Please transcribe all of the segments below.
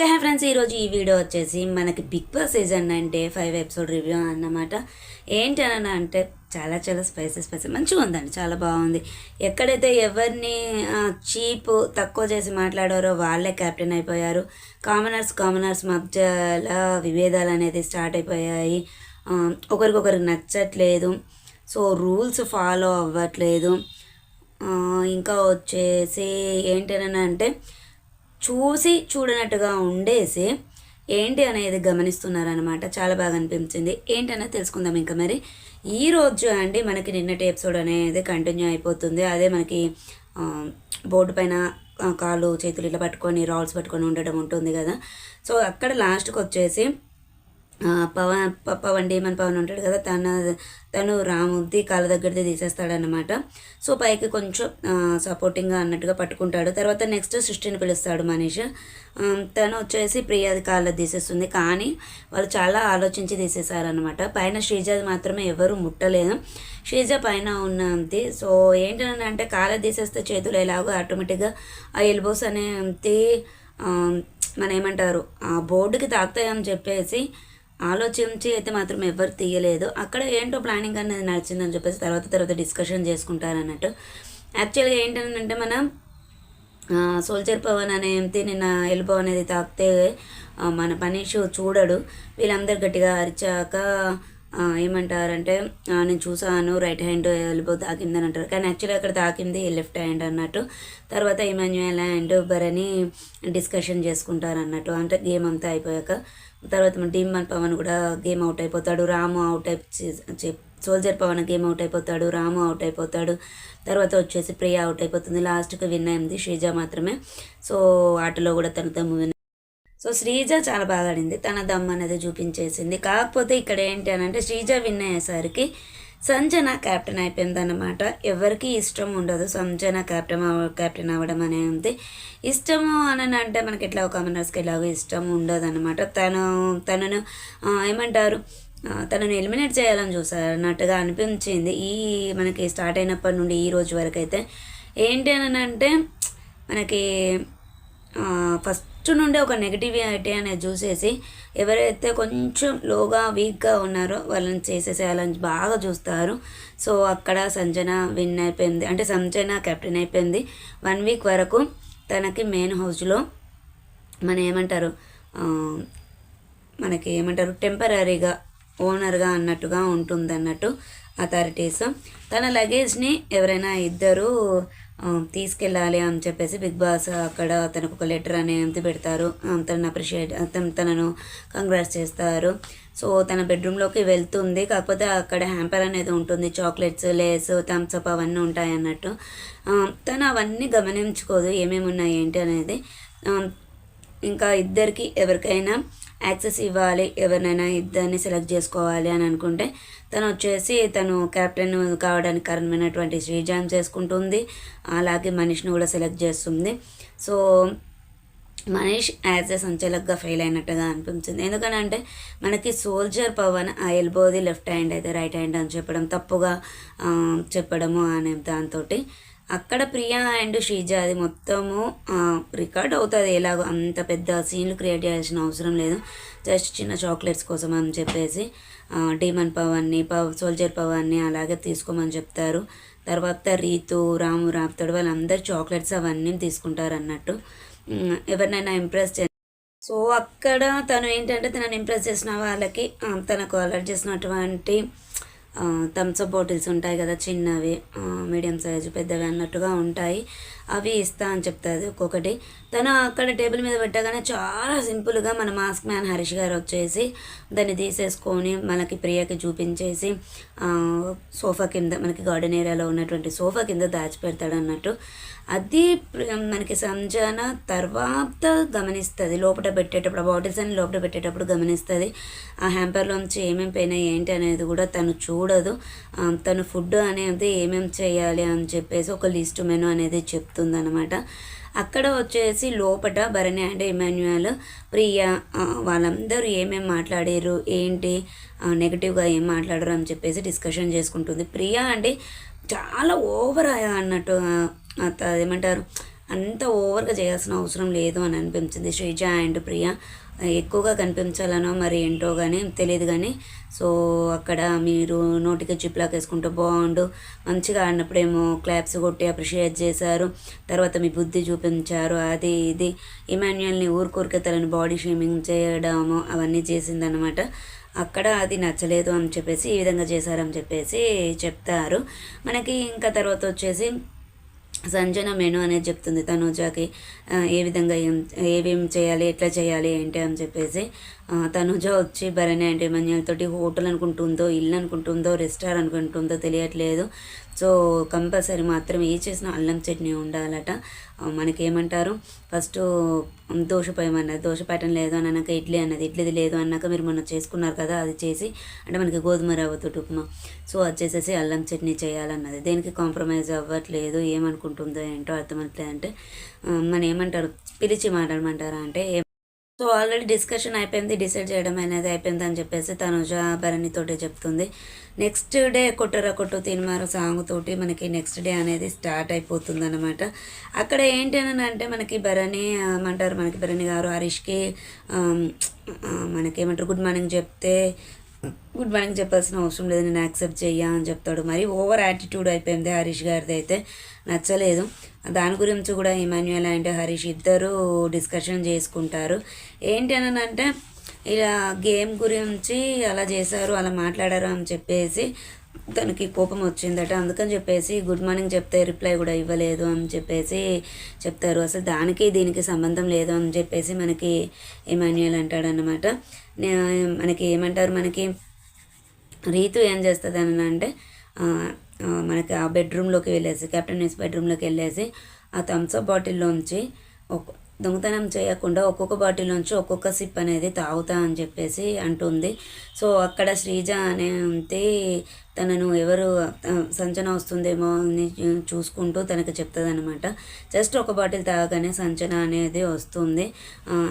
హే friends ఈరోజు ఈ video వచ్చేసి మనకి big boss season nine day five episode review అన్నమాట. ఏంటి అంటే చాలా చాలా స్పైసెస్ స్పైసెస్. మంచిగా ఉందండి చాలా బాగుంది. ఎక్కడైతే ఎవరిని చీప్ తక్కువ చేసి మాట్లాడారో వాళ్ళే కెప్టెన్ అయిపోయారు. కామనర్స్ కామనర్స్ మధ్యలో విభేదాలు అనేది స్టార్ట్ అయిపోయాయి. ఒకరికొకరికి నచ్చట్లేదు. సో రూల్స్ ఫాలో అవ్వట్లేదు. ఇంకా వచ్చేసి ఏంటని అంటే చూసి చూడనట్టుగా ఉండేసి ఏంటి అనేది గమనిస్తున్నారనమాట చాలా బాగా అనిపించింది. ఏంటనేది తెలుసుకుందాం ఇంకా మరి. ఈ రోజు అండి మనకి నిన్నటి ఎపిసోడ్ అనేది కంటిన్యూ అయిపోతుంది. అదే మనకి బోర్డు పైన కాళ్ళు చేతులు ఇట్లా పట్టుకొని రాల్స్ పట్టుకొని ఉండడం ఉంటుంది కదా. సో అక్కడ లాస్ట్కి వచ్చేసి పవన్ పవన్ డీమన్ పవన్ ఉంటాడు కదా తన తను రాముది కాళ్ళ దగ్గరది తీసేస్తాడనమాట సో పైకి కొంచెం సపోర్టింగ్గా అన్నట్టుగా పట్టుకుంటాడు. తర్వాత నెక్స్ట్ సృష్టిని పిలుస్తాడు మనీష్. తను వచ్చేసి ప్రియాది కాళ్ళ తీసేస్తుంది. కానీ వాళ్ళు చాలా ఆలోచించి తీసేశారనమాట పైన శ్రీజాది మాత్రమే ఎవరు ముట్టలేదు. శ్రీజ పైన ఉన్నది సో ఏంటని అంటే కాళ్ళ తీసేస్తే చేతులు ఎలాగో ఆటోమేటిక్గా ఆ ఎల్బోస్ అనేది ఆ, మన ఏమంటారు ఆ బోర్డుకి తాకుతాయని చెప్పేసి ఆలోచించి అయితే మాత్రం ఎవరు తీయలేదు. అక్కడ ఏంటో ప్లానింగ్ అనేది నడిచిందని చెప్పేసి తర్వాత తర్వాత డిస్కషన్ చేసుకుంటారు అన్నట్టు. యాక్చువల్గా ఏంటంటే మనం సోల్జర్ పవన్ అనే అనేది నిన్న ఎల్బో అనేది తాకితే మన పనీష్ చూడడు. వీళ్ళందరూ గట్టిగా అరిచాక ఏమంటారంటే నేను చూసాను రైట్ హ్యాండ్ ఎల్బో తాకిందని అంటారు. కానీ యాక్చువల్గా అక్కడ తాకింది లెఫ్ట్ హ్యాండ్ అన్నట్టు. తర్వాత ఇమాన్యుయల్ అండ్ బరని డిస్కషన్ చేసుకుంటారు అన్నట్టు అంటే గేమ్ అంతా అయిపోయాక. తర్వాత మన టీమ్ పవన్ కూడా గేమ్ అవుట్ అయిపోతాడు రాము అవుట్ అయి సోల్జర్ పవన్ గేమ్ అవుట్ అయిపోతాడు రాము అవుట్ అయిపోతాడు తర్వాత వచ్చేసి ప్రియ అవుట్ అయిపోతుంది లాస్ట్కి విన్ అయింది శ్రీజ మాత్రమే. సో ఆటలో కూడా తన దమ్ము విన్ సో శ్రీజ చాలా బాగా ఆడింది తన దమ్ అనేది చూపించేసింది. కాకపోతే ఇక్కడ ఏంటి అని అంటే శ్రీజ విన్ అయ్యేసరికి సంజన కెప్టెన్ అయిపోయింది అనమాట ఎవరికి ఇష్టం ఉండదు సంజన కెప్టెన్ అవ- కెప్టెన్ అవ్వడం అనేది ఇష్టము అని అంటే మనకి ఎట్లా కామనర్స్కి ఎలాగో ఇష్టం ఉండదు అనమాట తను తనను ఏమంటారు? తనను ఎలిమినేట్ చేయాలని చూసారన్నట్టుగా అనిపించింది. ఈ మనకి స్టార్ట్ అయినప్పటి నుండి ఈ రోజు వరకు అయితే ఏంటి అని అంటే మనకి ఫస్ట్ నుండి ఒక నెగిటివిటీ అనేది చూసేసి ఎవరైతే కొంచెం లోగా వీక్గా ఉన్నారో వాళ్ళని చేసేసేయాలని బాగా చూస్తారు. సో అక్కడ సంజన విన్ అయిపోయింది. అంటే సంజన కెప్టెన్ అయిపోయింది. వన్ వీక్ వరకు తనకి మెయిన్ హౌస్లో మన ఏమంటారు మనకి ఏమంటారు టెంపరీగా ఓనర్గా అన్నట్టుగా ఉంటుంది అన్నట్టు అథారిటీస్ తన లగేజ్ని ఎవరైనా ఇద్దరు తీసుకెళ్ళాలి అని చెప్పేసి బిగ్ బాస్ అక్కడ తనకు ఒక లెటర్ అనేది పెడతారు. తనను అప్రిషియేట్ తనను కంగ్రాట్స్ చేస్తారు. సో తన బెడ్రూమ్లోకి వెళ్తుంది. కాకపోతే అక్కడ హ్యాంపర్ అనేది ఉంటుంది. చాక్లెట్స్ లేస్ థమ్స్అప్ అవన్నీ ఉంటాయి అన్నట్టు. తను అవన్నీ గమనించుకోదు ఏమేమి ఉన్నాయి ఏంటి అనేది. ఇంకా ఇద్దరికి ఎవరికైనా యాక్సెస్ ఇవ్వాలి. ఎవరినైనా ఇద్దరిని సెలెక్ట్ చేసుకోవాలి అని అనుకుంటే తను వచ్చేసి తను కెప్టెన్ కావడానికి కారణమైనటువంటి శ్రీజాన్ చేసుకుంటుంది. అలాగే మనీష్ని కూడా సెలెక్ట్ చేస్తుంది. సో మనీష్ యాజ్ ఎ సంచలక్గా ఫెయిల్ అయినట్టుగా అనిపించింది. ఎందుకనంటే మనకి సోల్జర్ పవన్ ఆ ఎల్బోది లెఫ్ట్ హ్యాండ్ అయితే రైట్ హ్యాండ్ అని చెప్పడం తప్పుగా చెప్పడము అనే దాంతో అక్కడ ప్రియా అండ్ శ్రీజ అది మొత్తము రికార్డ్ అవుతుంది. ఎలాగో అంత పెద్ద సీన్లు క్రియేట్ చేయాల్సిన అవసరం లేదు. జస్ట్ చిన్న చాక్లెట్స్ కోసం అని చెప్పేసి డీమన్ పవన్ని పవ్ సోల్జర్ పవన్ని అలాగే తీసుకోమని చెప్తారు. తర్వాత రీతు రాము రాపుతాడు వాళ్ళందరూ చాక్లెట్స్ అవన్నీ తీసుకుంటారు అన్నట్టు ఎవరినైనా ఇంప్రెస్ చే సో అక్కడ తను ఏంటంటే తనని ఇంప్రెస్ చేసిన వాళ్ళకి తనకు అలర్ట్ చేసినటువంటి థమ్స్అప్ బాటిల్స్ ఉంటాయి కదా చిన్నవి మీడియం సైజు పెద్దవి అన్నట్టుగా ఉంటాయి. అవి ఇస్తా అని చెప్తుంది ఒక్కొక్కటి. తను అక్కడ టేబుల్ మీద పెట్టగానే చాలా సింపుల్గా మన మాస్క్ మ్యాన్ హరీష్ గారు వచ్చేసి దాన్ని తీసేసుకొని మనకి ప్రియకి చూపించేసి సోఫా కింద మనకి గార్డెన్ ఏరియాలో ఉన్నటువంటి సోఫా కింద దాచిపెడతాడు అన్నట్టు. అది ప్ర- మనకి సంజన తర్వాత గమనిస్తుంది. లోపల పెట్టేటప్పుడు ఆ బాటిల్స్ అని లోపల పెట్టేటప్పుడు గమనిస్తుంది. ఆ హ్యాంపర్లోంచి ఏమేమి పోయినాయి ఏంటి అనేది కూడా తను చూడదు. తను ఫుడ్ అనేది ఏమేమి చేయాలి అని చెప్పేసి ఒక లిస్ట్ మెను అనేది చెప్తుంది అనమాట అక్కడ వచ్చేసి లోపట భరణి అండ్ ఇమాన్యుయల్ ప్రియా వాళ్ళందరూ ఏమేమి మాట్లాడారు ఏంటి నెగిటివ్గా ఏం మాట్లాడరు అని చెప్పేసి డిస్కషన్ చేసుకుంటుంది. ప్రియా అంటే చాలా ఓవర్ అన్నట్టు ఏమంటారు అంత ఓవర్గా చేయాల్సిన అవసరం లేదు అని అనిపించింది. శ్రీజ అండ్ ప్రియా ఎక్కువగా కనిపించాలనో మరి ఏంటో కానీ తెలియదు కానీ సో అక్కడ మీరు నోటికి జిప్లాక్ వేసుకుంటూ బాగుండు. మంచిగా ఆడినప్పుడేమో క్లాప్స్ కొట్టి అప్రిషియేట్ చేశారు. తర్వాత మీ బుద్ధి చూపించారు. అది ఇది. ఇమాన్యుయల్ని ఊరికొరికే తలని బాడీ షేమింగ్ చేయడము అవన్నీ చేసిందనమాట అక్కడ అది నచ్చలేదు అని చెప్పేసి ఈ విధంగా చేశారని చెప్పేసి చెప్తారు. మనకి ఇంకా తర్వాత వచ్చేసి సంజన మెను అనేది చెప్తుంది తనుజాకి ఏ విధంగా ఏం ఏమేమి చేయాలి ఎట్లా చేయాలి ఏంటి అని చెప్పేసి ఆ, తనుజ వచ్చి భరణి అంటే మన్యాలతోటి హోటల్ అనుకుంటుందో ఇల్లు అనుకుంటుందో రెస్టారెంట్ అనుకుంటుందో తెలియట్లేదు. సో కంపల్సరీ మాత్రం ఏ చేసినా అల్లం చట్నీ ఉండాలట. మనకేమంటారు? ఫస్ట్ దోశ అన్నది దోశ ప్యాటర్న్ లేదు అని అన్నాక ఇడ్లీ అన్నది ఇడ్లీది లేదు అన్నాక మీరు మొన్న చేసుకున్నారు కదా అది చేసి అంటే మనకి గోధుమ రవ్వతో ఉప్మా. సో అది చేసేసి అల్లం చట్నీ చేయాలన్నది. దేనికి కాంప్రమైజ్ అవ్వట్లేదు ఏమనుకుంటుందో ఏంటో అర్థమవుతుంది అంటే మన ఏమంటారు? పిలిచి మాట్లాడమంటారా అంటే సో ఆల్రెడీ డిస్కషన్ అయిపోయింది డిసైడ్ చేయడం అనేది అయిపోయింది అని చెప్పేసి తనుజ భరణితోటి చెప్తుంది. నెక్స్ట్ డే కొట్టర కొట్టు తినమారు సాంగ్ తోటి మనకి నెక్స్ట్ డే అనేది స్టార్ట్ అయిపోతుంది అనమాట అక్కడ ఏంటి అని అంటే మనకి భరణి అంటారు ఏమంటారు? మనకి భరణి గారు హరీష్కి మనకి ఏమంటారు? మనకేమంటారు గుడ్ మార్నింగ్ చెప్తే గుడ్ మార్నింగ్ చెప్పాల్సిన అవసరం లేదు నేను యాక్సెప్ట్ చెయ్యా అని చెప్తాడు. మరి ఓవర్ యాటిట్యూడ్ అయిపోయింది హరీష్ గారిది అయితే. నచ్చలేదు. దాని గురించి కూడా ఇమాన్యుయల్ అండ్ హరీష్ ఇద్దరు డిస్కషన్ చేసుకుంటారు. ఏంటి అని అంటే ఇలా గేమ్ గురించి అలా చేశారు అలా మాట్లాడారు అని చెప్పేసి తనకి కోపం వచ్చిందట. అందుకని చెప్పేసి గుడ్ మార్నింగ్ చెప్తే రిప్లై కూడా ఇవ్వలేదు అని చెప్పేసి చెప్తారు. అసలు దానికి దీనికి సంబంధం లేదు అని చెప్పేసి మనకి ఇమాన్యుయల్ అంటాడనమాట మనకి ఏమంటారు? మనకి రీతు ఏం చేస్తుంది అని అంటే మనకి ఆ బెడ్రూమ్లోకి వెళ్ళేసి కెప్టెన్ న్యూస్ బెడ్రూమ్లోకి వెళ్ళేసి ఆ థమ్స్అప్ బాటిల్లోంచి ఒక దొంగతనం చేయకుండా ఒక్కొక్క బాటిల్లోంచి ఒక్కొక్క సిప్ అనేది తాగుతా అని చెప్పేసి అంటుంది. సో అక్కడ శ్రీజ అనేది తనను ఎవరు సంచన వస్తుందేమో అని చూసుకుంటూ తనకు చెప్తుందనమాట జస్ట్ ఒక బాటిల్ తాగగానే సంచన అనేది వస్తుంది.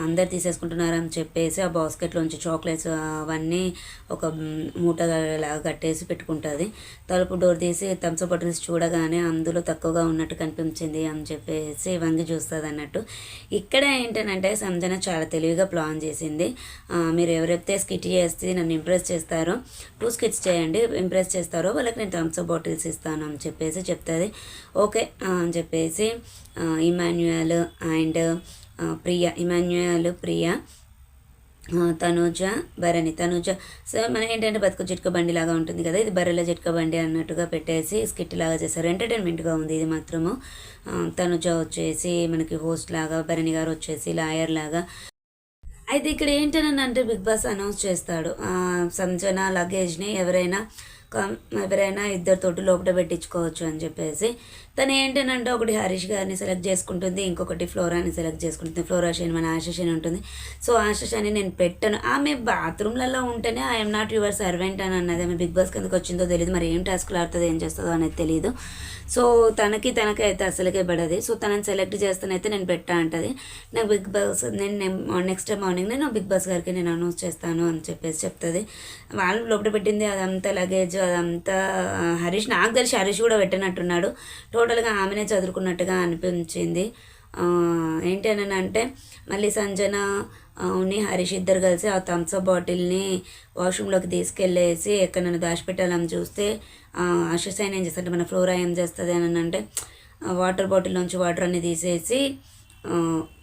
అందరు తీసేసుకుంటున్నారని చెప్పేసి ఆ బాస్కెట్లోంచి చాక్లెట్స్ అవన్నీ ఒక మూటలాగా కట్టేసి పెట్టుకుంటుంది. తలుపు డోర్ తీసి థమ్స్అప్ బాటిల్స్ చూడగానే అందులో తక్కువగా ఉన్నట్టు కనిపించింది అని చెప్పేసి వంగి చూస్తుంది అన్నట్టు ఇక్కడ ఏంటంటే సంజన చాలా తెలివిగా ప్లాన్ చేసింది. మీరు ఎవరైతే స్కిట్ చేస్తే నన్ను ఇంప్రెస్ చేస్తారో టూ స్కిట్స్ చేయండి ఇంప్రెస్ చేస్తారో వాళ్ళకి నేను థమ్స్అప్ బాటిల్స్ ఇస్తాను అని చెప్పేసి చెప్తుంది. ఓకే అని చెప్పేసి Emmanuel and Priya Emmanuel Priya ఆ, తనుజ భరణి. తనుజ సో మనకి ఏంటంటే బతుకు చిట్క బండి లాగా ఉంటుంది కదా ఇది బర్రెల చిట్క బండి అన్నట్టుగా పెట్టేసి స్కిట్ లాగా చేస్తారు. ఎంటర్టైన్మెంట్గా ఉంది ఇది మాత్రము. ఆ, తనుజ వచ్చేసి మనకి హోస్ట్ లాగా భరణి గారు వచ్చేసి లాయర్ లాగా. అయితే ఇక్కడ ఏంటని అంటే బిగ్ బాస్ అనౌన్స్ చేస్తాడు. సంజన లగేజ్ని ఎవరైనా ఎవరైనా ఎవరైనా ఇద్దరితోటి లోపల పెట్టించుకోవచ్చు అని చెప్పేసి తను ఏంటనంటే ఒకటి హరీష్ గారిని సెలెక్ట్ చేసుకుంటుంది ఇంకొకటి ఫ్లోరాని సెలెక్ట్ చేసుకుంటుంది. ఫ్లోరా షేన్ మన ఆశషేన్ ఉంటుంది. సో ఆశషాని నేను పెట్టను. ఆమె బాత్రూమ్లలో ఉంటేనే ఐఎమ్ నాట్ యువర్ సర్వెంట్ అని అన్నది ఆమె బిగ్ బాస్ ఎందుకు వచ్చిందో తెలియదు మరి ఏం టాస్క్లు ఆడుతుందో ఏం చేస్తుందో అనేది తెలియదు సో తనకి తనకి అయితే అసలుకే పడది. సో తనని సెలెక్ట్ చేస్తానైతే నేను పెట్టా అంటది. నాకు బిగ్ బాస్ నేను నెక్స్ట్ మార్నింగ్ నేను బిగ్ బాస్ గారికి నేను అనౌన్స్ చేస్తాను అని చెప్పేసి చెప్తుంది. వాళ్ళు లోపల పెట్టింది అదంతా లగేజ్ అదంతా హరీష్. నాకు తెలిసి హరీష్ కూడా పెట్టినట్టున్నాడు. టోటల్గా ఆమెనే చదువుకున్నట్టుగా అనిపించింది. ఏంటి అని అంటే మళ్ళీ సంజన ఉన్ని హరీష్ ఇద్దరు కలిసి ఆ థమ్స్అప్ బాటిల్ని వాష్రూమ్లోకి తీసుకెళ్ళేసి ఎక్కడైనా దాచిపెట్టాలని చూస్తే అషసైన్ ఏం చేస్తారంటే మన ఫ్లోరా ఏం చేస్తుంది అని అంటే వాటర్ వాటర్ బాటిల్లోంచి వాటర్ అన్ని తీసేసి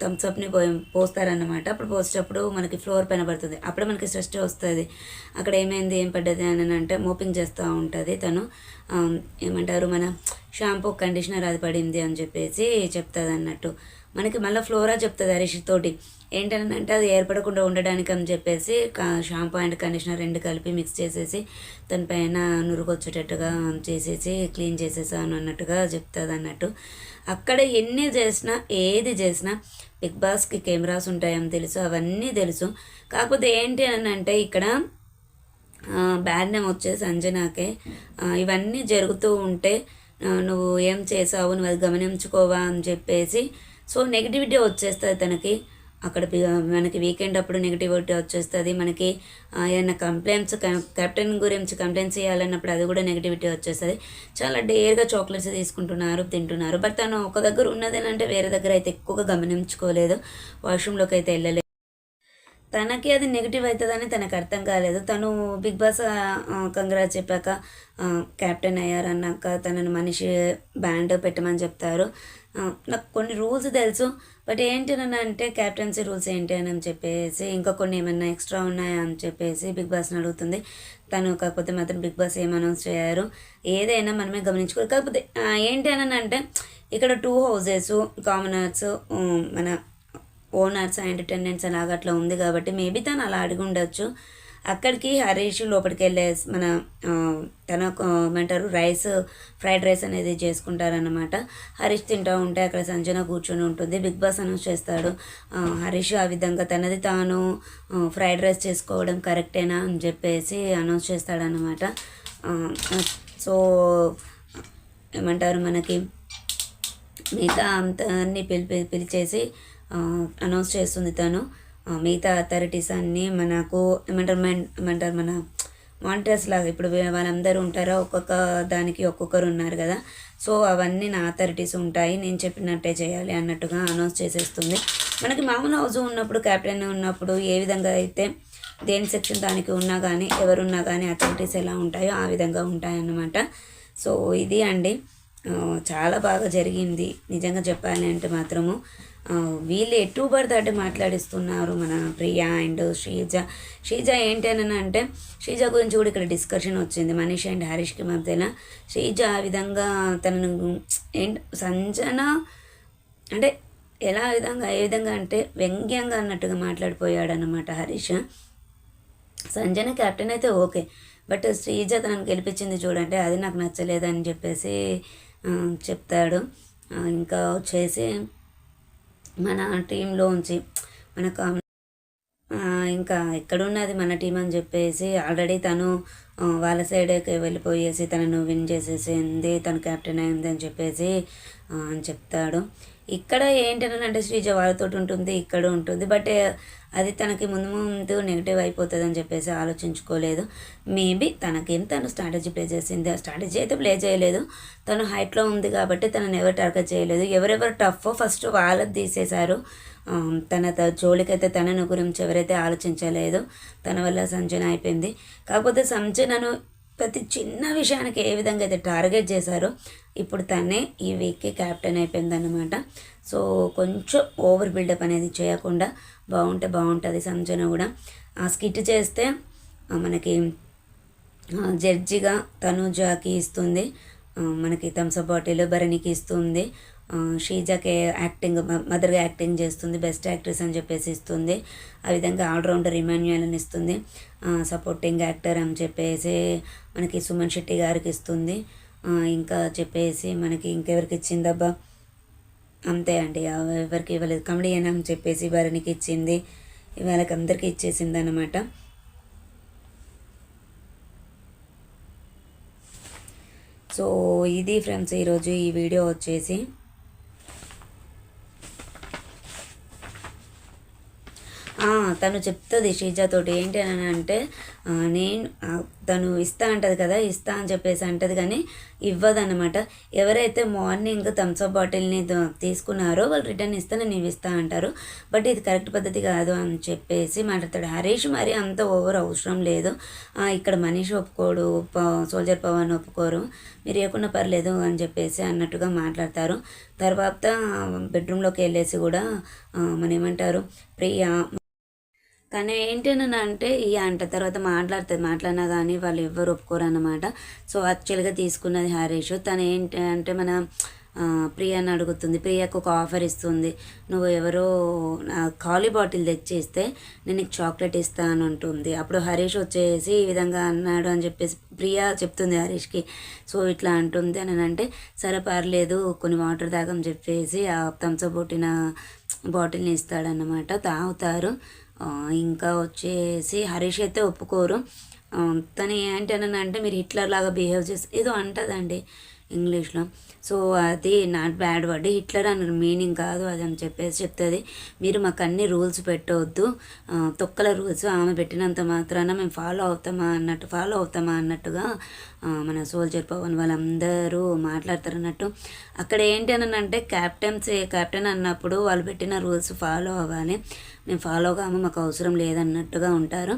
థమ్స్అప్ని పోయి పోస్తారన్నమాట. అప్పుడు పోసేటప్పుడు మనకి ఫ్లోర్ పైన పడుతుంది. అప్పుడే మనకి స్ట్రెస్ వస్తుంది. అక్కడ ఏమైంది ఏం పడ్డది అని అంటే మోపింగ్ చేస్తూ ఉంటుంది తను. ఏమంటారు మన షాంపూ కండిషనర్ అది పడింది అని చెప్పేసి చెప్తుంది అన్నట్టు మనకి మళ్ళీ ఫ్లోరా చెప్తుంది హరీష్ తోటి. ఏంటంటే అది ఏర్పడకుండా ఉండడానికి అని చెప్పేసి షాంపూ అండ్ కండిషనర్ రెండు కలిపి మిక్స్ చేసేసి దాని పైన నురుగు వచ్చేటట్టుగా చేసేసి క్లీన్ చేసేసాను అన్నట్టుగా చెప్తుంది అన్నట్టు అక్కడ ఎన్ని చేసినా ఏది చేసినా బిగ్ బాస్కి కెమెరాస్ ఉంటాయని తెలుసు అవన్నీ తెలుసు. కాకపోతే ఏంటి అని అంటే ఇక్కడ బ్యాడ్ నేమ్ వచ్చేసి అంజనాకే ఇవన్నీ జరుగుతూ ఉంటే నువ్వు ఏం చేసావు నువ్వు అది గమనించుకోవా అని చెప్పేసి. సో నెగిటివిటీ వచ్చేస్తుంది తనకి. అక్కడ మనకి వీకెండ్ అప్పుడు నెగిటివిటీ వచ్చేస్తుంది. మనకి ఏదైనా ఏమైనా కంప్లైంట్స్ కెప్టెన్ గురించి కంప్లైంట్స్ చేయాలన్నప్పుడు అది కూడా నెగిటివిటీ వచ్చేస్తుంది. చాలా డేర్గా చాక్లెట్స్ తీసుకుంటున్నారు తింటున్నారు. బట్ తను ఒక దగ్గర ఉన్నదేనంటే వేరే దగ్గర అయితే ఎక్కువగా గమనించుకోలేదు. వాష్రూమ్లోకి అయితే వెళ్ళలేదు. తనకి అది నెగిటివ్ అవుతుందని తనకు అర్థం కాలేదు. తను బిగ్ బాస్ కంగ్రాట్స్ చెప్పాక క్యాప్టెన్ అయ్యారన్నాక తనను మనిషి బ్యాండ్ పెట్టమని చెప్తారు. నాకు కొన్ని రూల్స్ తెలుసు. బట్ ఏంటి అంటే క్యాప్టెన్సీ రూల్స్ ఏంటి అని చెప్పేసి ఇంకా కొన్ని ఏమైనా ఎక్స్ట్రా ఉన్నాయా అని చెప్పేసి బిగ్ బాస్ని అడుగుతుంది. తను కాకపోతే మాత్రం బిగ్ బాస్ ఏం అనౌన్స్ చేయారు. ఏదైనా మనమే గమనించుకోవాలి. కాకపోతే ఏంటి అని అంటే ఇక్కడ టూ హౌజెస్ కామనర్స్ మన ఓనర్స్ అండ్ టెండెన్స్ అలాగ అట్లా ఉంది కాబట్టి మేబీ తను అలా అడిగి ఉండొచ్చు. అక్కడికి హరీష్ లోపలికి వెళ్ళే మన తన ఏమంటారు రైస్ ఫ్రైడ్ రైస్ అనేది చేసుకుంటారనమాట హరీష్ తింటూ ఉంటే అక్కడ సంజన కూర్చొని ఉంటుంది. బిగ్ బాస్ అనౌన్స్ చేస్తాడు. హరీష్ ఆ విధంగా తనది తాను ఫ్రైడ్ రైస్ చేసుకోవడం కరెక్టేనా అని చెప్పేసి అనౌన్స్ చేస్తాడనమాట సో ఏమంటారు మనకి మిగతా అంతా పిలిపి పిలిచేసి అనౌన్స్ చేస్తుంది తను. మిగతా అథారిటీస్ అన్నీ మనకు ఏమంటారు మెన్ ఏమంటారు మన మానిటర్స్ లాగా ఇప్పుడు వాళ్ళందరూ ఉంటారా? ఒక్కొక్క దానికి ఒక్కొక్కరు ఉన్నారు కదా. సో అవన్నీ నా అథారిటీస్ ఉంటాయి. నేను చెప్పినట్టే చేయాలి అన్నట్టుగా అనౌన్స్ చేసేస్తుంది. మనకి మామూలు హౌస్ ఉన్నప్పుడు క్యాప్టెన్ ఉన్నప్పుడు ఏ విధంగా అయితే దేని సెక్షన్ దానికి ఉన్నా కానీ ఎవరున్నా కానీ అథారిటీస్ ఎలా ఉంటాయో ఆ విధంగా ఉంటాయన్నమాట. సో ఇది అండి. చాలా బాగా జరిగింది. నిజంగా చెప్పాలి అంటే మాత్రము. వీళ్ళు ఎటు పడితే అటు మాట్లాడిస్తున్నారు మన ప్రియా అండ్ శ్రీజ. శ్రీజ ఏంటి అని అంటే శ్రీజ గురించి కూడా ఇక్కడ డిస్కషన్ వచ్చింది మనీష్ అండ్ హరీష్కి మధ్యన. శ్రీజ ఆ విధంగా తనను ఏంటి సంజన అంటే ఎలా విధంగా ఏ విధంగా అంటే వ్యంగ్యంగా అన్నట్టుగా మాట్లాడిపోయాడు అనమాట హరీష్. సంజన కెప్టెన్ అయితే ఓకే బట్ శ్రీజ తనను గెలిపించింది చూడండి అది నాకు నచ్చలేదని చెప్పేసి చెప్తాడు. ఇంకా వచ్చేసి మన టీంలోంచి మన మనకు ఇంకా ఎక్కడున్నది మన టీం అని చెప్పేసి ఆల్రెడీ తను వాళ్ళ సైడ్కి వెళ్ళిపోయేసి తనను విన్ చేసేసింది తను కెప్టెన్ అయింది అని చెప్పేసి అని చెప్తాడు. ఇక్కడ ఏంటంటే శ్రీజ వాళ్ళతో ఉంటుంది ఇక్కడ ఉంటుంది. బట్ అది తనకి ముందు ముందు నెగిటివ్ అయిపోతుంది అని చెప్పేసి ఆలోచించుకోలేదు. మేబీ తనకేం తను స్ట్రాటజీ ప్లే చేసింది. ఆ స్ట్రాటజీ అయితే ప్లే చేయలేదు. తను హైట్లో ఉంది కాబట్టి తనని ఎవరు టార్గెట్ చేయలేదు. ఎవరెవరు టఫ్ ఫస్ట్ వాళ్ళది తీసేశారు. తన త- జోలికైతే తనను గురించి ఎవరైతే ఆలోచించలేదు తన వల్ల సంజన అయిపోయింది. కాకపోతే సంజనను ప్రతి చిన్న విషయానికి ఏ విధంగా అయితే టార్గెట్ చేశారో ఇప్పుడు తనే ఈ వీక్కి క్యాప్టెన్ అయిపోయిందన్నమాట. సో కొంచెం ఓవర్ బిల్డప్ అనేది చేయకుండా బాగుంటే బాగుంటుంది సంజన కూడా. ఆ స్కిట్ చేస్తే మనకి జడ్జిగా తనుజాకి ఇస్తుంది. మనకి థమ్స్అప్ బాటిల్ భరణికి ఇస్తుంది. షీజాకే షీజాకి యాక్టింగ్ మదర్గా యాక్టింగ్ చేస్తుంది బెస్ట్ యాక్ట్రెస్ అని చెప్పేసి ఇస్తుంది. ఆ విధంగా ఆల్రౌండర్ ఇమాన్యుయల్ అని ఇస్తుంది సపోర్టింగ్ యాక్టర్ అని చెప్పేసి మనకి సుమన్ శెట్టి గారికి ఇస్తుంది. ఇంకా చెప్పేసి మనకి ఇంకెవరికి ఇచ్చిందబ్బా? అంతే అండి. ఎవరికి ఇవ్వలేదు. కమెడియన్ అని చెప్పేసి భరణికి ఇచ్చింది. వాళ్ళకి అందరికీ ఇచ్చేసింది అనమాట సో ఇది ఫ్రెండ్స్ ఈరోజు ఈ వీడియో వచ్చేసి. తను చెప్తుంది శ్రీజాతోటి ఏంటి అని అంటే నేను తను ఇస్తా అంటది కదా ఇస్తా అని చెప్పేసి అంటది కానీ ఇవ్వదన్నమాట. ఎవరైతే మార్నింగ్ థమ్స్అప్ బాటిల్ని తీసుకున్నారో వాళ్ళు రిటర్న్ ఇస్తే నేను ఇవి ఇస్తా అంటారు. బట్ ఇది కరెక్ట్ పద్ధతి కాదు అని చెప్పేసి మాట్లాడతాడు. హరీష్ మరి అంత ఓవర్ అవసరం లేదు. ఇక్కడ మనీష్ ఒప్పుకోడు సోల్జర్ పవన్ ఒప్పుకోరు మీరు ఇవ్వకుండా పర్లేదు అని చెప్పేసి అన్నట్టుగా మాట్లాడతారు. తర్వాత బెడ్రూమ్లోకి వెళ్ళేసి కూడా మనం మన ఏమంటారు ప్రియా తను ఏంటి అంటే ఈ అంట తర్వాత మాట్లాడుతుంది మాట్లాడినా కానీ వాళ్ళు ఎవ్వరు ఒప్పుకోరు అనమాట సో యాక్చువల్గా తీసుకున్నది హరీష్. తను ఏంటి అంటే మన ఆ, ప్రియాని అడుగుతుంది. ప్రియాకు ఒక ఆఫర్ ఇస్తుంది. నువ్వు ఎవరో ఖాళీ బాటిల్ తెచ్చేస్తే నేను నీకు చాక్లెట్ ఇస్తాను అని ఉంటుంది అప్పుడు హరీష్ వచ్చేసి ఈ విధంగా అన్నాడు అని చెప్పేసి ప్రియా చెప్తుంది హరీష్కి. సో ఇట్లా అంటుంది అని అంటే సరే పర్లేదు కొన్ని వాటర్ తాగం చెప్పేసి ఆ థమ్స్అప్ పుట్టిన బాటిల్ని ఇస్తాడన్నమాట. తాగుతారు. ఇంకా వచ్చేసి హరీష్ అయితే ఒప్పుకోరు. తను ఏంటనంటే మీరు హిట్లర్ లాగా బిహేవ్ చేసి ఏదో అంటదండి ఇంగ్లీష్లో. సో అది నాట్ బ్యాడ్ వర్డ్. హిట్లర్ అని మీనింగ్ కాదు అది అని చెప్పేసి చెప్తుంది. మీరు మాకు అన్ని రూల్స్ పెట్టవద్దు తొక్కల రూల్స్ ఆమె పెట్టినంత మాత్రాన మేము ఫాలో అవుతామా అన్నట్టు ఫాలో అవుతామా అన్నట్టుగా మన సోల్జర్ పవన్ వాళ్ళందరూ మాట్లాడతారు అన్నట్టు అక్కడ ఏంటి అని అంటే క్యాప్టెన్స్ క్యాప్టెన్ అన్నప్పుడు వాళ్ళు పెట్టిన రూల్స్ ఫాలో అవ్వాలి. మేము ఫాలో కాము మాకు అవసరం లేదన్నట్టుగా ఉంటారు.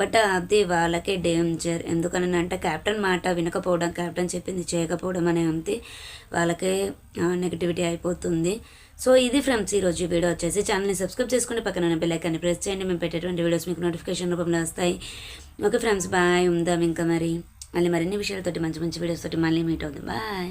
బట్ అది వాళ్ళకే డేంజర్ ఎందుకని అంటే క్యాప్టెన్ మాట వినకపోవడం క్యాప్టెన్ చెప్పింది చేయకపోవడం అనేది వాళ్ళకే నెగిటివిటీ అయిపోతుంది. సో ఇది ఫ్రెండ్స్ ఈరోజు వీడియో వచ్చేసి. ఛానల్ని సబ్స్క్రైబ్ చేసుకుని పక్కన బెల్లైకాన్ని ప్రెస్ చేయండి. మేము పెట్టేటువంటి వీడియోస్ మీకు నోటిఫికేషన్ రూపంలో వస్తాయి. ఓకే ఫ్రెండ్స్ బాయ్ ఉందాం ఇంకా మరి. మళ్ళీ మరిన్ని విషయాలతోటి మంచి మంచి వీడియోస్ తోటి మళ్ళీ మీట్ అవుతుంది బాయ్